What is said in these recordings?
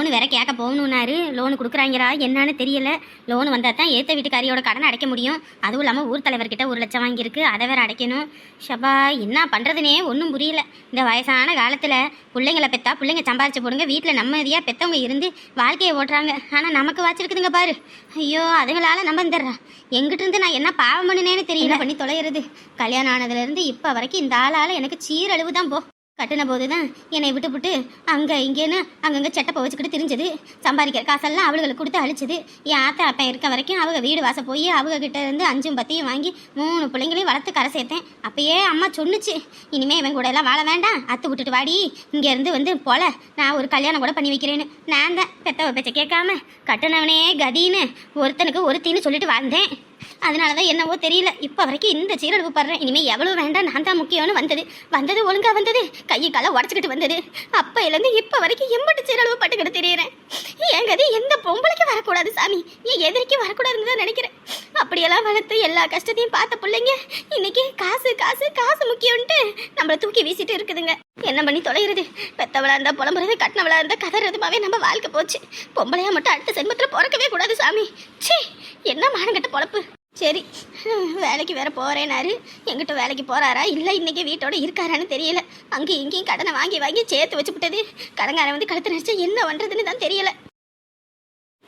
Loan வேற கேட்க போகணுன்னாரு loan கொடுக்குறாங்களா என்னன்னு தெரியல. லோன் வந்தால் தான் ஏற்ற வீட்டுக்காரியோட கடன் அடைக்க முடியும். அதுவும் இல்லாமல் ஊர் தலைவர்கிட்ட ஒரு லட்சம் வாங்கியிருக்கு. அதை வேற அடைக்கணும். ஷபா என்ன பண்ணுறதுனே ஒன்றும் புரியல. இந்த வயசான காலத்தில் பிள்ளைங்கள பெற்றா பிள்ளைங்க சம்பாரிச்சு போடுங்க. வீட்டில் நிம்மதியாக பெற்றவங்க இருந்து வாழ்க்கையை ஓட்டுறாங்க. ஆனால் நமக்கு வச்சிருக்குதுங்க பாரு. ஐயோ அதுங்களால நம்ம வந்துடுறா எங்கிட்ட இருந்து நான் என்ன பாவம் பண்ணினேன்னு தெரியல. பண்ணி தொலைகிறது கல்யாணம் ஆனதுலேருந்து இப்போ வரைக்கும் இந்த ஆளால் எனக்கு சீரழிவு தான் போ. கட்டின போது தான் என்னை விட்டுப்புட்டு அங்கே இங்கேன்னு அங்கங்கே செட்டப்பை வச்சுக்கிட்டு திரிஞ்சது. சம்பாதிக்கிற காசெல்லாம் அவளுகளுக்கு கொடுத்து அழிச்சது. என் ஆத்த அப்பன் இருக்க வரைக்கும் அவங்க வீடு வாச போய் அவங்க கிட்ட இருந்து அஞ்சும் பத்தையும் வாங்கி மூணு பிள்ளைங்களையும் வளர்த்து கரை சேர்த்தேன். அப்பயே அம்மா சொன்னுச்சு இனிமே இவன் கூட எல்லாம் வாழ வேண்டாம். அத்து விட்டுட்டு வாடி. இங்கேருந்து வந்து போல. நான் ஒரு கல்யாணம் கூட பண்ணி வைக்கிறேன்னு. நான் தான் பெத்தவ பேச்ச கேட்காம கட்டினவனே கதின்னு ஒருத்தனுக்கு ஒருத்தின்னு சொல்லிட்டு வாழ்ந்தேன். அதனால தான் என்னவோ தெரியல. இப்போ வரைக்கும் இந்த சீரழிவு படுறேன். இனிமேல் எவ்வளோ வேண்டாம். நான் தான் முக்கியம்னு வந்தது. வந்தது ஒழுங்காக வந்தது. கையை காலை உடச்சிக்கிட்டு வந்தது. அப்பையிலேருந்து இப்போ வரைக்கும் எம்பட்டு சீரழிவு பட்டுக்கிட்டு தெரியுறேன். எங்கது எந்த பொம்பளைக்கு வரக்கூடாது சாமி? என் எதிரிக்கு வரக்கூடாதுன்னு தான் நினைக்கிறேன். அப்படியெல்லாம் வளர்த்து எல்லா கஷ்டத்தையும் பார்த்த பிள்ளைங்க இன்னைக்கு காசு காசு காசு முக்கியம்ன்ட்டு நம்மளை தூக்கி வீசிட்டு இருக்குதுங்க. என்ன பண்ணி தொலைகிறது பெத்தவளா இருந்தால் புலம்புறது கட்டினவளா இருந்தால் கதறதுமாவே நம்ம வாழ்க்கை போச்சு. பொம்பளையா மட்டும் அடுத்த சென்மத்தில் பிறக்கவே கூடாது சாமி. ச்சீ! என்ன மானங்கட்ட பொழப்பு. சரி வேலைக்கு வேற போறேனாரு. எங்கிட்ட வேலைக்கு போறாரா? இல்லை இன்னைக்கு வீட்டோட இருக்காரான்னு தெரியல. அங்கேயும் இங்கேயும் கடனை வாங்கி வாங்கி சேர்த்து வச்சுவிட்டது கடங்காரன் வந்து கழுத்து நினைச்சா என்ன பண்றதுன்னு தான் தெரியல.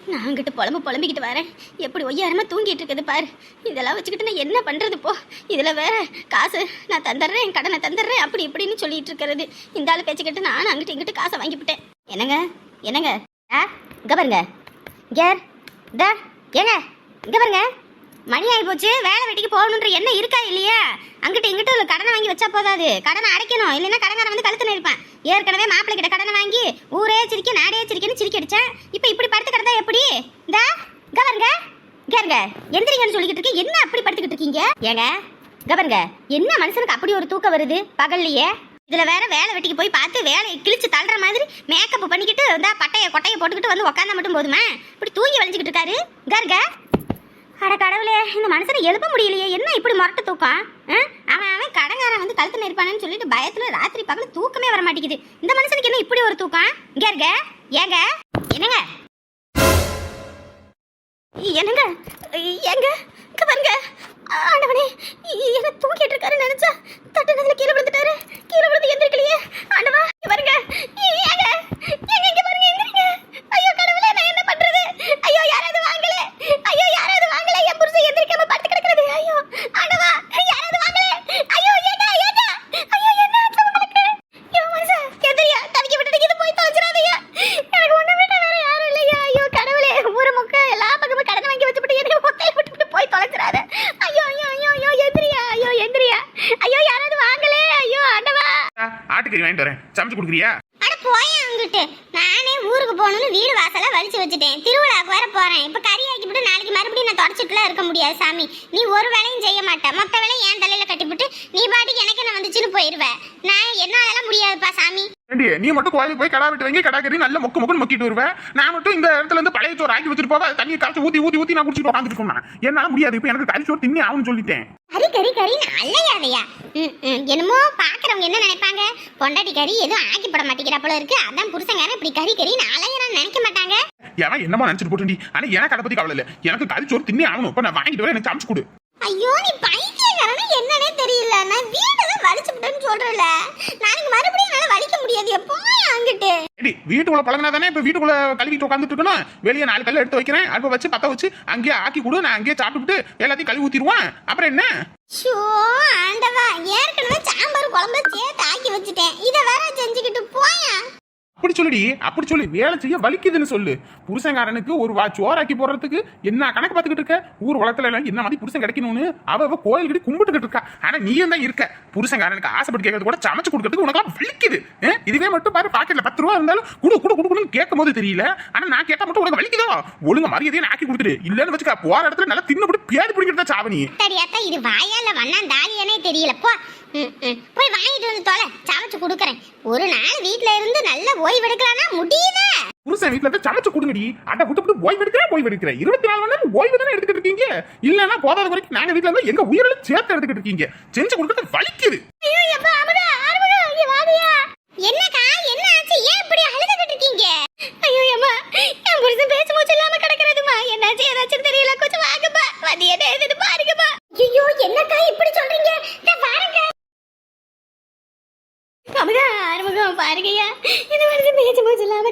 நான் அங்கிட்டு புலம்பு புலம்பிக்கிட்டு வரேன். எப்படி ஒய்யாரமா தூங்கிட்டு இருக்குது பாரு. இதெல்லாம் வச்சுக்கிட்டு நான் என்ன பண்றது போ? இதுல வேற காசு நான் தந்துடுறேன் கடனை தந்துடுறேன் அப்படி இப்படின்னு சொல்லிட்டு இருக்கிறது. இந்த ஆள் பேச்சுக்கிட்டு நானும் அங்கிட்டு இங்கிட்டு காசை வாங்கிவிட்டேன் என்னங்க? என்னங்க? ஆ இங்க பாருங்க. யார் தா ஏங்க? இங்க பாருங்க. மணி ஆகி போச்சு வேலை வெட்டிக்கு போகணுன்ற என்ன இருக்கா இல்லையா? அங்கிட்ட இங்கிட்டு ஒரு கடனை வாங்கி வச்சா போதாது. கடனை அடைக்கணும். இல்லைன்னா கடன்காரன் வந்து கழுத்து நிற்பான். ஏற்கனவே மாப்பிள்ளை கிட்ட கடனை வாங்கி ஊரே சிரிக்க நாடே சிரிக்கன்னு சிரிக்க அடிச்சேன். இப்போ இப்படி படுத்து கிடந்தா எப்படி? இந்தா கவருங்க கேருங்க எந்திரிங்கன்னு சொல்லிக்கிட்டு இருக்கீங்க என்ன அப்படி படுத்துக்கிட்டு இருக்கீங்க? ஏங்க கவருங்க என்ன மனுஷனுக்கு அப்படி ஒரு தூக்கம் வருது? பகல்லையே. இதில் வேற வேலை வெட்டிக்கு போய் பார்த்து வேலையை கிழிச்சு தள்ளுற மாதிரி மேக்கப் பண்ணிக்கிட்டு இருந்தா பட்டையை கொட்டையை போட்டுக்கிட்டு வந்து உட்காந்தா மட்டும் போதுமா? இப்படி தூங்கி வளைஞ்சிக்கிட்டு இருக்காரு. கருங்க அட கடவுளே இந்த மனுஷனை எழுப்ப முடியலையே. என்ன இப்படி முரட்டு தூக்கம்? அவன் அவன் கடங்காரன் வந்து கழுத்து நெருப்பானு சொல்லிட்டு பயத்துல ராத்திரி பகல் தூக்கமே வர மாட்டேங்குது. இந்த மனுஷனுக்கு என்ன இப்படி ஒரு தூக்கம்? இங்க இருக்க ஏங்க? என்னங்க? என்னங்க? ஏங்க? இங்க பாருங்க. ஆண்டவனே என்ன தூங்கிட்டு இருக்காரு நினைச்சா தட்டுனதுல கீழே விழுந்துட்டாரு. கீழே விழுந்து எந்திரிக்கலையே. ஆண்டவா பாருங்க. ஏங்க? ஏங்க இங்க பாருங்க எந்திரிங்க ஐயோ கடவுளே நான் என்ன பண்றது ஐயோ யாராவது வாங்கல ஐயோ யாராவது வாங்கல எந்திரிக்காம படுத்து கிடக்கிறது ஐயோ ஆண்டவா யாராவது வாங்களே. ஐயோ என்ன என்ன ஐயோ என்ன ஆச்சு உங்களுக்கு? ஐயோ மனுஷா எந்திரியா தவிக்க விட்டுட்டு இது போய் தொலைச்சிடாதீங்க. எனக்கு ஒண்ணு விட்ட வேற யாரும் இல்லையா? ஐயோ கடவுளே ஊரு முக்க எல்லா பக்கமும் கடன் வாங்கி வச்சுட்டு எனக்கு மொக்கையை விட்டுட்டு போய் தொலைச்சிடாத. ஐயோ ஐயோ ஐயோ ஐயோ எந்திரியா ஐயோ எந்திரியா. ஐயோ யாராவது வாங்களே. ஐயோ ஆண்டவா ஆட்டுக்கறி வாங்கிட்டு வரேன். சமைச்சு கொடுக்குறியா அட போய் அங்கிட்டு நானே ஊருக்கு போகணும்னு வீடு வாசல வலிச்சு வச்சுட்டேன் திருவிழாக்கு வேற போறேன் இப்ப கறி ஆக்கிவிட்டு நாளைக்கு மறுபடியும் நான் தொடச்சிட்டுலாம் இருக்க முடியாது சாமி. நீ ஒரு வேலையும் செய்ய மாட்ட. மொத்த வேலையும் என் தலையில கட்டிவிட்டு நீ பாட்டுக்கு எனக்கு என்ன வந்துச்சுன்னு போயிருவ. நான் என்னாலலாம் முடியாதுப்பா சாமி. நீ மட்டும் கோயிலுக்கு போய் கடா வெட்டு வாங்கி. கடா கறி நல்ல மொக்கு மொக்குன்னு மொக்கிட்டு வருவேன் நான் மட்டும் இந்த இடத்துல இருந்து பழைய சோறு ஆக்கி வச்சுட்டு போவா. தண்ணி கரைச்சு ஊத்தி ஊத்தி ஊத்தி நான் குடிச்சிட்டு உட்காந்துட்டு என்னால முடியாது. இப்போ எனக்கு கறி சோறு தின்னி ஆகும்னு சொல்லிட்டேன். கறி கறி கறி ம் என்னமோ பாக்குறவங்க என்ன நினைப்பாங்க? பொண்டாட்டி கறி எதுவும் ஆக்கி போட மாட்டேங்கிற போல இருக்கு. அதான் புருஷங்காரன் இப்படி கறி கறி அலையறான்னு நினைக்க மாட்டாங்க. ஏன் என்னமோ நினைச்சிட்டு போட்டுண்டி ஆனா எனக்கு அதை பத்தி கவலை இல்லை. எனக்கு கறி சோறு தின்னி ஆகணும். இப்போ நான் வாங்கிட்டு வரேன் எனக்கு சமைச்சு கொடு. ஐயோ நீ பைத்தியக்காரனு என்னன்னே தெரியல. நான் வீடு தான் வலிச்சுட்டேன்னு சொல்றல நாளைக்கு மறுபடியும் என்னால வலிக்க முடியாது. எப்போ அங்கிட்டு. ஏடி வீட்டுக்குள்ள பழகினா தானே இப்போ வீட்டுக்குள்ள கழுவிட்டு உட்காந்துட்டு இருக்கணும். வெளியே நாலு கல் எடுத்து வைக்கிறேன். அடுப்பை வச்சு பத்த வச்சு அங்கேயே ஆக்கி கொடு. நான் அங்கேயே சாப்பிட்டுட்டு எல்லாத்தையும் கழுவி ஊத்திடுவேன். அப்புறம் என்ன? ஷோ ஆண்டவா. ஏற்கனவே சாம்பார் குழம்பு சேர்த்து ஆக்கி வச்சுட்டேன். இதை வேற செஞ்சுக்கிட்டு போயா அப்படி சொல்லுடி அப்படி சொல்லி. வேலை செய்ய வலிக்குதுன்னு சொல்லு. புருஷன்காரனுக்கு ஒரு வா சோறாக்கி போடுறதுக்கு என்ன கணக்கு பார்த்துக்கிட்டு இருக்க? ஊர் உலகத்துல எல்லாம் என்ன மாதிரி புருஷன் கிடைக்கணும்னு அவ அவ கோயில்கிட்ட கும்பிட்டுக்கிட்டு இருக்கா. ஆனா நீயும் தான் இருக்க? புருஷன்காரனுக்கு ஆசைப்பட்டு கேட்கறது கூட சமைச்சு கொடுக்கறதுக்கு உனக்கு வலிக்குது. இதுவே மட்டும் பாரு பாக்கெட்ல பத்து ரூபா இருந்தாலும் குடு குடு குடு குடுன்னு கேட்கும் போது தெரியல. ஆனா நான் கேட்டா மட்டும் உனக்கு வலிக்குதோ? ஒழுங்க மரியாதையை ஆக்கி கொடுத்துரு இல்லன்னு வச்சுக்க போற இடத்துல நல்லா தின்னு போட்டு பேதி பிடிக்கிறதா சாவணி. இது வாயால வண்ணா தாலியானே தெரியல. போ. போய் வாங்கிட்டு வந்து தொலை. சமைச்சு கொடுக்குறேன். ஒரு நாள் வீட்ல இருந்து நல்ல ஓய்வு எடுக்கலாம்னா முடியுதா புருஷன் வீட்டுல இருந்து சமைச்சு கொடுங்கடி. அட விட்டு விட்டு ஓய்வு எடுக்கிறேன் ஓய்வு எடுக்கிறேன். இருபத்தி நாலு மணி நேரம் ஓய்வு தானே எடுத்துக்கிட்டு இருக்கீங்க? இல்லன்னா போதாத வரைக்கும் நாங்க வீட்டுல இருந்தா எங்க உயிரிழந்து சேர்த்து எடுத்துக்கிட்டு இருக்கீங்க. செஞ்சு கொடுக்கறது வலிக்குது. ஐயோ எப்பா அமுதா ஆறுமுகம் இங்க வாடியா என்னக்கா என்ன ஆச்சு ஏன் இப்படி அழுதுகிட்டு இருக்கீங்க ஐயோ அம்மா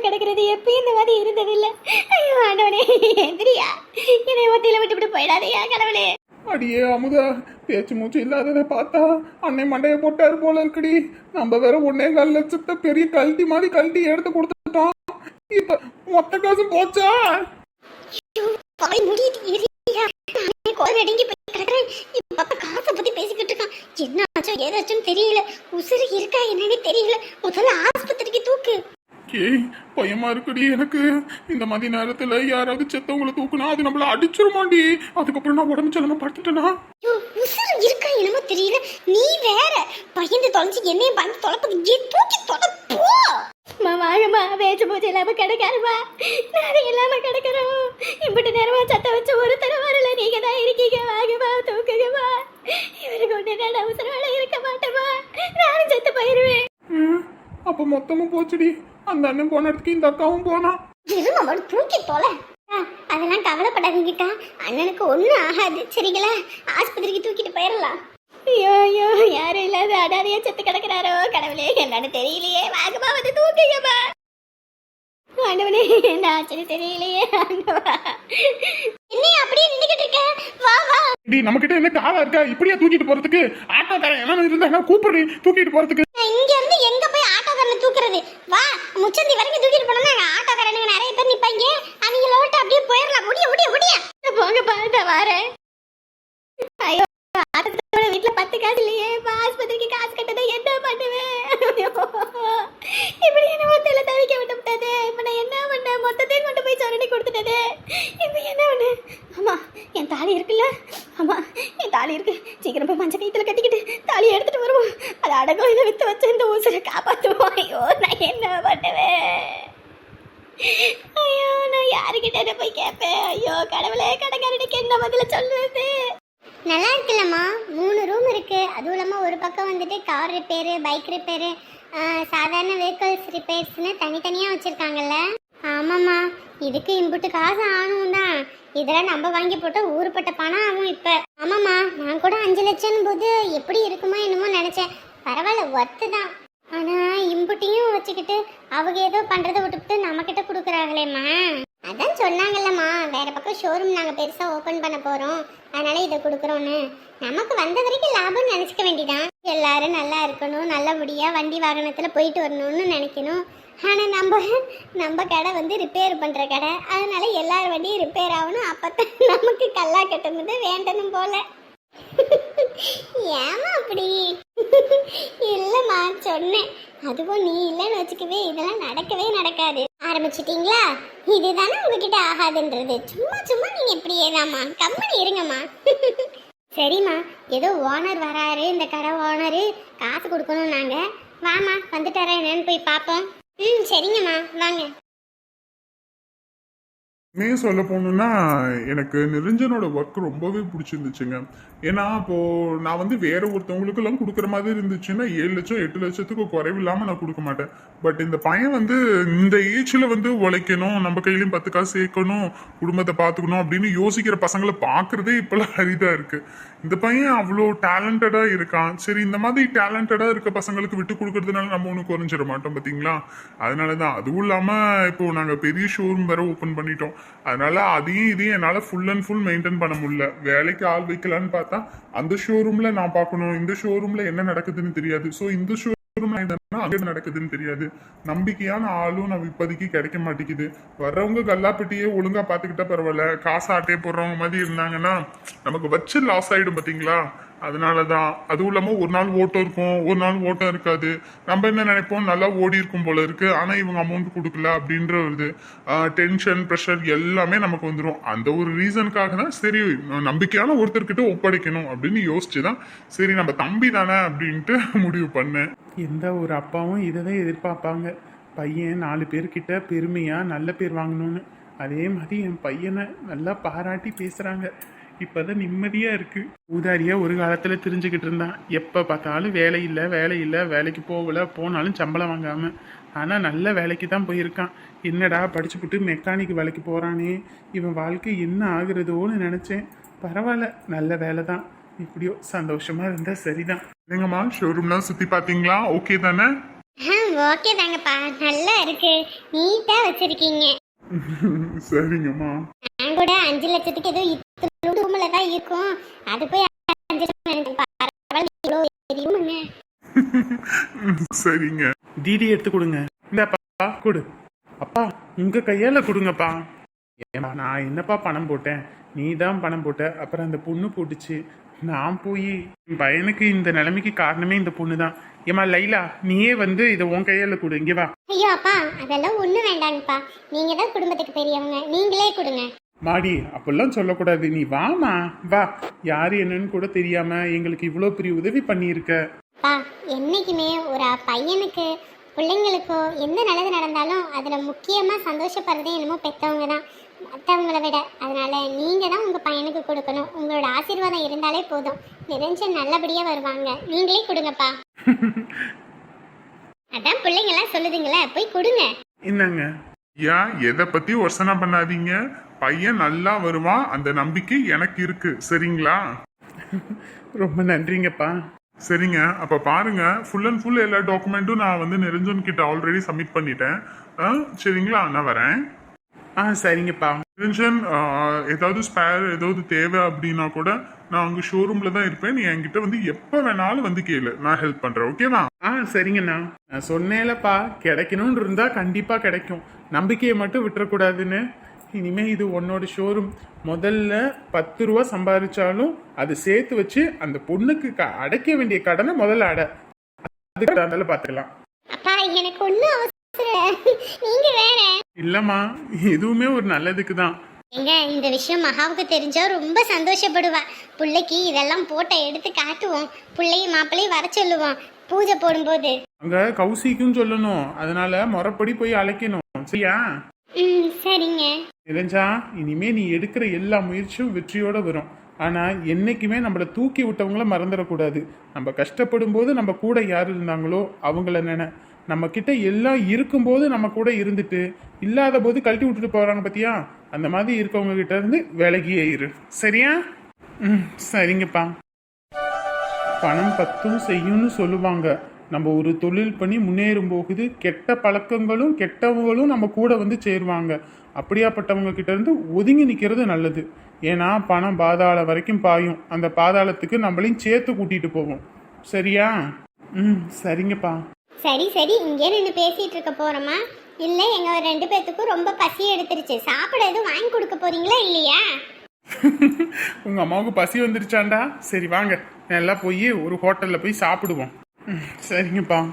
கிடக்கிறது எப்பயும் இந்த மாதிரி இருந்ததில்லை ஐயோ ஆண்டவனே எந்திரியா என்னை ஒத்தையில விட்டு விட்டு போயிடாதயா கடவுளே அடியே அமுதா பேச்சு மூச்சு இல்லாததை பார்த்தா அன்னை மண்டையை போட்டாரு போல இருக்குடி. நம்ம வேற ஒன்னே கால் லட்சத்தை பெரிய கல்ட்டி மாதிரி கல்ட்டி எடுத்து கொடுத்துட்டோம். இப்ப மொத்த காசு போச்சா? முடியுது பத்தி பேசிக்கிட்டு என்ன ஆச்சோ ஏதாச்சும் தெரியல. உசுறு இருக்கா என்னன்னு தெரியல. முதல்ல ஆஸ்பத்திரிக்கு தூக்கு. ஏய் பயமா இருக்குடி எனக்கு. இந்த மாதிரி நேரத்துல யாராவது செத்தவங்களை தூக்குனா அது நம்மள அடிச்சிருமாண்டி. அதுக்கப்புறம் நான் உடம்பு செல்லாம படுத்துட்டேனா இருக்கா என்னமோ தெரியல. நீ வேற. பயந்து தொலைஞ்சு என்னையும் பயந்து தொலைப்பது. ஏன் தூக்கி தொலைப்போ வாங்கம்மா. வேச்சு பூச்சி இல்லாம கிடக்காருமா நானும் இல்லாம கிடக்குறோம். இப்படி நேரமா சத்த வச்சு ஒரு தடவை வரல. நீங்க தான் இருக்கீங்க. வாங்கம்மா தூக்குங்கம்மா. இவருக்கு ஒண்ணு நான் அவசரம் இருக்க மாட்டேமா நானும் செத்து போயிருவேன். மொத்தமும் போச்சுடி. அந்த அண்ணன் போன இடத்துக்கு இந்த அக்காவும் போனா இருங்க மட்டும் தூக்கி ஆ, அதெல்லாம் கவலைப்படாதீங்கக்கா. அண்ணனுக்கு ஒன்றும் ஆகாது. சரிங்களா? ஆஸ்பத்திரிக்கு தூக்கிட்டு போயிடலாம் ஐயோ ஐயோ யாரும் இல்லாத அடாதையா செத்து கிடக்குறாரோ? கடவுளே என்னன்னு தெரியலையே. வாங்கம்மா வந்து தூக்குங்கம்மா ஆண்டவனே என்ன ஆச்சுன்னு தெரியலையே ஆண்டவா. என்ன அப்படியே நின்றுகிட்டு இருக்க? வா வா. டி நம்ம கிட்ட என்ன காலா இருக்கா? இப்படியா தூக்கிட்டு போறதுக்கு? ஆட்டோக்காரன் என்ன இருந்தா கூப்பிடுறி? தூக்கிட்டு போறதுக்கு. முச்சந்தி வரைக்கும் தூக்கிட்டு போனா ஆட்டோக்காரனுங்க நிறைய பேர் நிப்பாங்க. அவங்களோட அப்படியே போயிடலாம். முடிய முடிய முடிய. போங்க பாருங்க வரேன். ஐயோ ஆட்டத்தோட வீட்டில் பத்து காசு இல்லையே. ஆஸ்பத்திரிக்கு காசு கட்டதை என்ன பண்ணுவேன்? இப்படி என்ன மொத்தத்தில் தவிக்க விட்டு விட்டது இப்போ நான் என்ன பண்ணேன்? மொத்தத்தையும் கொண்டு போய் சொரணி கொடுத்துட்டது. இப்போ என்ன பண்ணு ஆமாம் என் தாலி இருக்குல்ல? ஆமாம் என் தாலி இருக்கு. சீக்கிரம் போய் மஞ்சள் கைத்துல கட்டிக்கிட்டு தாலியை எடுத்துட்டு வருவோம். அது இதை வித்து வச்சு இந்த ஊசரை காப்பாற்றுவோம் ஐயோ நான் என்ன பண்ணுவேன்? ஐயோ நான் யாருக்கிட்ட போய் கேட்பேன்? ஐயோ கடவுளே கடைக்காரனுக்கு என்ன பதில சொல்லுவது நல்லா இருக்குல்லம்மா. மூணு ரூம் இருக்கு. அதுவும் இல்லாமல் ஒரு பக்கம் வந்துட்டு கார் ரிப்பேரு பைக் ரிப்பேரு சாதாரண வெஹிக்கல்ஸ் ரிப்பேர்ஸ்னு தனித்தனியாக வச்சுருக்காங்கல்ல. ஆமாம்மா. இதுக்கு இம்புட்டு காசு ஆகும் தான். இதெல்லாம் நம்ம வாங்கி போட்டால் ஊருப்பட்ட பணம் ஆகும் இப்போ. ஆமாம்மா நான் கூட அஞ்சு லட்சம் போது எப்படி இருக்குமோ என்னமோ நினச்சேன். பரவாயில்ல ஒர்த்து தான். ஆனால் இம்புட்டையும் வச்சுக்கிட்டு அவங்க ஏதோ பண்ணுறதை விட்டுவிட்டு நம்மக்கிட்ட கொடுக்குறாங்களேம்மா. அதான் சொன்னாங்கல்லம்மா வேற பக்கம் ஷோரூம் நாங்கள் பெருசாக ஓப்பன் பண்ண போகிறோம் அதனால இதை கொடுக்குறோன்னு. நமக்கு வந்த வரைக்கும் லாபம்னு நினச்சிக்க வேண்டிதான் எல்லாரும் நல்லா இருக்கணும் நல்லபடியாக வண்டி வாகனத்தில் போயிட்டு வரணும்னு நினைக்கணும். ஆனால் நம்ம நம்ம கடை வந்து ரிப்பேர் பண்ணுற கடை. அதனால எல்லார் வண்டியும் ரிப்பேர் ஆகணும். அப்போ நமக்கு கல்லா கட்டணுது வேண்டணும் போல. ஏமா அப்படி? இல்லைம்மா சொன்னேன். அதுவும் நீ இல்லைன்னு வச்சுக்கவே இதெல்லாம் நடக்கவே நடக்காது. ஆரம்பிச்சிட்டிங்களா? இதுதானே உங்ககிட்ட ஆகாதுன்றது. சும்மா சும்மா நீங்கள் இப்படியே தாம்மா கம்மனி இருங்கம்மா. சரிம்மா. ஏதோ ஓனர் வராரு இந்த கடை ஓனரு காசு கொடுக்கணும் நாங்கள் வாமா வந்துட்டாரா என்னன்னு போய் பார்ப்போம். ம் சரிங்கம்மா. வாங்க. மே சொல்ல போகணுன்னா எனக்கு நிரஞ்சனோட ஒர்க் ரொம்பவே பிடிச்சிருந்துச்சுங்க. ஏன்னா இப்போ நான் வந்து வேற ஒருத்தவங்களுக்கெல்லாம் கொடுக்குற மாதிரி இருந்துச்சுன்னா ஏழு லட்சம் எட்டு லட்சத்துக்கு குறைவில்லாம நான் கொடுக்க மாட்டேன். பட் இந்த பையன் வந்து இந்த ஏஜ்ல வந்து உழைக்கணும் நம்ம கையிலயும் பத்து காசு சேர்க்கணும் குடும்பத்தை பார்த்துக்கணும் அப்படின்னு யோசிக்கிற பசங்களை பார்க்கறதே இப்பெல்லாம் அரிதா இருக்கு. இந்த பையன் அவ்வளோ டேலண்டடா இருக்கான். சரி இந்த மாதிரி டேலண்டடா இருக்க பசங்களுக்கு விட்டு கொடுக்கறதுனால நம்ம ஒன்றும் குறைஞ்சிட மாட்டோம் பார்த்தீங்களா அதனால தான் அதுவும் இல்லாமல் இப்போ நாங்கள் பெரிய ஷோரூம் வேற ஓப்பன் பண்ணிட்டோம். அதனால அதையும் இதையும் என்னால் ஃபுல் அண்ட் ஃபுல் மெயின்டைன் பண்ண முடியல. வேலைக்கு ஆள் வைக்கலான்னு பார்த்தா அந்த ஷோரூம்ல நான் பார்க்கணும் இந்த ஷோரூம்ல என்ன நடக்குதுன்னு தெரியாது. ஸோ இந்த ஷோ அங்கே நடக்குதுன்னு தெரியாது. நம்பிக்கையான ஆளும் நம்ம இப்போதைக்கு கிடைக்க மாட்டேங்குது. வர்றவங்க கல்லாப்பட்டியே ஒழுங்கா பார்த்துக்கிட்டா பரவாயில்ல. காசு ஆட்டே போடுறவங்க மாதிரி இருந்தாங்கன்னா நமக்கு வச்சு லாஸ் ஆயிடும் பார்த்தீங்களா? அதனால தான் அதுவும் இல்லாமல் ஒரு நாள் ஓட்டம் இருக்கும். ஒரு நாள் ஓட்டம் இருக்காது. நம்ம என்ன நினைப்போம்? நல்லா ஓடி இருக்கும் போல இருக்கு. ஆனால் இவங்க அமௌண்ட் கொடுக்கல அப்படின்ற ஒரு இது டென்ஷன் ப்ரெஷர் எல்லாமே நமக்கு வந்துடும் அந்த ஒரு ரீசனுக்காக தான் சரி நம்பிக்கையான ஒருத்தர்கிட்ட ஒப்படைக்கணும் அப்படின்னு யோசிச்சு தான் சரி நம்ம தம்பி தானே அப்படின்ட்டு முடிவு பண்ணேன். எந்த ஒரு அப்பாவும் இதை தான் எதிர்பார்ப்பாங்க. பையன் நாலு பேர்கிட்ட பெருமையாக நல்ல பேர் வாங்கணும்னு. அதே மாதிரி என் பையனை நல்லா பாராட்டி பேசுகிறாங்க இப்போதான் நிம்மதியாக இருக்குது ஊதாரியாக ஒரு காலத்தில் தெரிஞ்சுக்கிட்டு இருந்தான் எப்போ பார்த்தாலும் வேலை இல்லை வேலை இல்லை வேலைக்கு போகல போனாலும் சம்பளம் வாங்காமல் ஆனால் நல்ல வேலைக்கு தான் போயிருக்கான். என்னடா படிச்சுப்புட்டு மெக்கானிக் வேலைக்கு போகிறானே இவன் வாழ்க்கை என்ன ஆகுறதோன்னு நினச்சேன். பரவாயில்ல நல்ல வேலை தான். இப்படியோ சந்தோஷமாக இருந்தால் சரிதான். என்னங்கம்மா ஷோரூம்லாம் சுற்றி பார்த்தீங்களா? ஓகே தானே? ஓகே தாங்கப்பா. நல்லா இருக்கு. நீட்டா வச்சிருக்கீங்க. சரிங்கம்மா நான் கூட அஞ்சு லட்சத்துக்கு ஏதோ தான் இருக்கும். அது போய் சரிங்க. டிடி எடுத்து கொடுங்க. இந்தாப்பா கொடு. அப்பா உங்க கையால கொடுங்கப்பா. ஏம்மா நான் என்னப்பா பணம் போட்டேன்? நீ தான் பணம் போட்ட. அப்புறம் அந்த பொண்ணு போட்டுச்சு. நான் போய் என் பையனுக்கு இந்த நிலைமைக்கு காரணமே இந்த பொண்ணு தான் ஏமா லைலா நீயே வந்து இதை உன் கையால கொடு. இங்கே வா. ஐயோ அப்பா அதெல்லாம் ஒன்றும் வேண்டாங்கப்பா நீங்க தான் குடும்பத்துக்கு பெரியவங்க. நீங்களே கொடுங்க. மாடி அப்பெல்லாம் சொல்லக்கூடாது. நீ வாமா வா. யாரு என்னன்னு கூட தெரியாம எங்களுக்கு இவ்வளோ பெரிய உதவி பண்ணியிருக்க. பா என்னைக்குமே ஒரு பையனுக்கு பிள்ளைங்களுக்கோ எந்த நல்லது நடந்தாலும் அதில் முக்கியமாக சந்தோஷப்படுறதே என்னமோ பெற்றவங்க தான். மற்றவங்கள விட. அதனால நீங்கள் தான் உங்கள் பையனுக்கு கொடுக்கணும். உங்களோட ஆசீர்வாதம் இருந்தாலே போதும். நிரஞ்சன் நல்லபடியாக வருவாங்க. நீங்களே கொடுங்கப்பா. அதான் பிள்ளைங்கெல்லாம் சொல்லுதுங்களே போய் கொடுங்க. என்னங்க? ஏன் எதை பத்தி யோசனை பண்ணாதீங்க. பையன் நல்லா வருவான் அந்த நம்பிக்கை எனக்கு இருக்கு. சரிங்களா? ரொம்ப நன்றிங்கப்பா. சரிங்க. அப்ப பாருங்க. ஃபுல் அண்ட் ஃபுல் எல்லா டாக்குமெண்ட்டும் நான் வந்து நிரஞ்சன் கிட்ட ஆல்ரெடி சப்மிட் பண்ணிட்டேன். சரிங்களா? நான் வரேன். ஆ சரிங்கப்பா. நிரஞ்சன் ஏதாவது ஸ்பேர் ஏதாவது தேவை அப்படின்னா கூட நான் அங்க ஷோரூம்ல தான் இருப்பேன். நீ என்கிட்ட வந்து எப்ப வேணாலும் வந்து கேளு. நான் ஹெல்ப் பண்றேன். ஓகேவா ஆ சரிங்கண்ணா. நான் சொன்னேலப்பா கிடைக்கணும்னு இருந்தா கண்டிப்பா கிடைக்கும். நம்பிக்கையை மட்டும் விட்டுறக்கூடாதுன்னு. இனிமே இது உன்னோட ஷோரூம் முதல்ல பத்து ரூபா சம்பாதிச்சாலும் அதை சேர்த்து வச்சு அந்த பொண்ணுக்கு அடைக்க வேண்டிய கடனை முதல்ல அடை. அதுக்கு பார்த்துக்கலாம் அப்பா எனக்கு ஒன்றும் அவசரம் நீங்க வேற. இல்லம்மா எதுவுமே ஒரு நல்லதுக்கு தான். எங்க இந்த விஷயம் மகாவுக்கு தெரிஞ்சா ரொம்ப சந்தோஷப்படுவா. பிள்ளைக்கு இதெல்லாம் போட்டோ எடுத்து காட்டுவோம். பிள்ளையும் மாப்பிள்ளையும் வர சொல்லுவோம். பூஜை போடும்போது. அங்க கௌசிக்கும் சொல்லணும். அதனால முறைப்படி போய் அழைக்கணும். சரியா? ம் சரிங்க. தெரிஞ்சா இனிமே நீ எடுக்கிற எல்லா முயற்சியும் வெற்றியோட வரும். ஆனா என்னைக்குமே நம்மள தூக்கி விட்டவங்கள மறந்துடக்கூடாது. நம்ம கஷ்டப்படும் போது நம்ம கூட யார் இருந்தாங்களோ அவங்கள நினை. நம்ம கிட்ட எல்லாம் இருக்கும்போது நம்ம கூட இருந்துட்டு இல்லாத போது கழட்டி விட்டுட்டு போறாங்க பாத்தியா? அந்த மாதிரி இருக்கவங்க கிட்ட இருந்து விலகியே இரு. சரியா? ம் சரிங்கப்பா. பணம் பத்தும் செய்யும்னு சொல்லுவாங்க. நம்ம ஒரு தொழில் பண்ணி முன்னேறும் போகுது கெட்ட பழக்கங்களும் கெட்டவங்களும் நம்ம கூட வந்து சேருவாங்க. அப்படியாப்பட்டவங்க கிட்டேருந்து ஒதுங்கி நிற்கிறது நல்லது. ஏன்னா பணம் பாதாளம் வரைக்கும் பாயும். அந்த பாதாளத்துக்கு நம்மளையும் சேர்த்து கூட்டிட்டு போவோம். சரியா? ம் சரிங்கப்பா. சரி சரி. இங்கே நின்று பேசிட்டு இருக்க போறோமா? இல்லை எங்க ரெண்டு பேர்த்துக்கும் ரொம்ப பசி எடுத்துருச்சு. சாப்பிட எதுவும் வாங்கி கொடுக்க போறீங்களா இல்லையா? உங்க அம்மாவுக்கு பசி வந்துருச்சாண்டா? சரி வாங்க. நல்லா போய் ஒரு ஹோட்டல்ல போய் சாப்பிடுவோம். சரிங்கப்பா.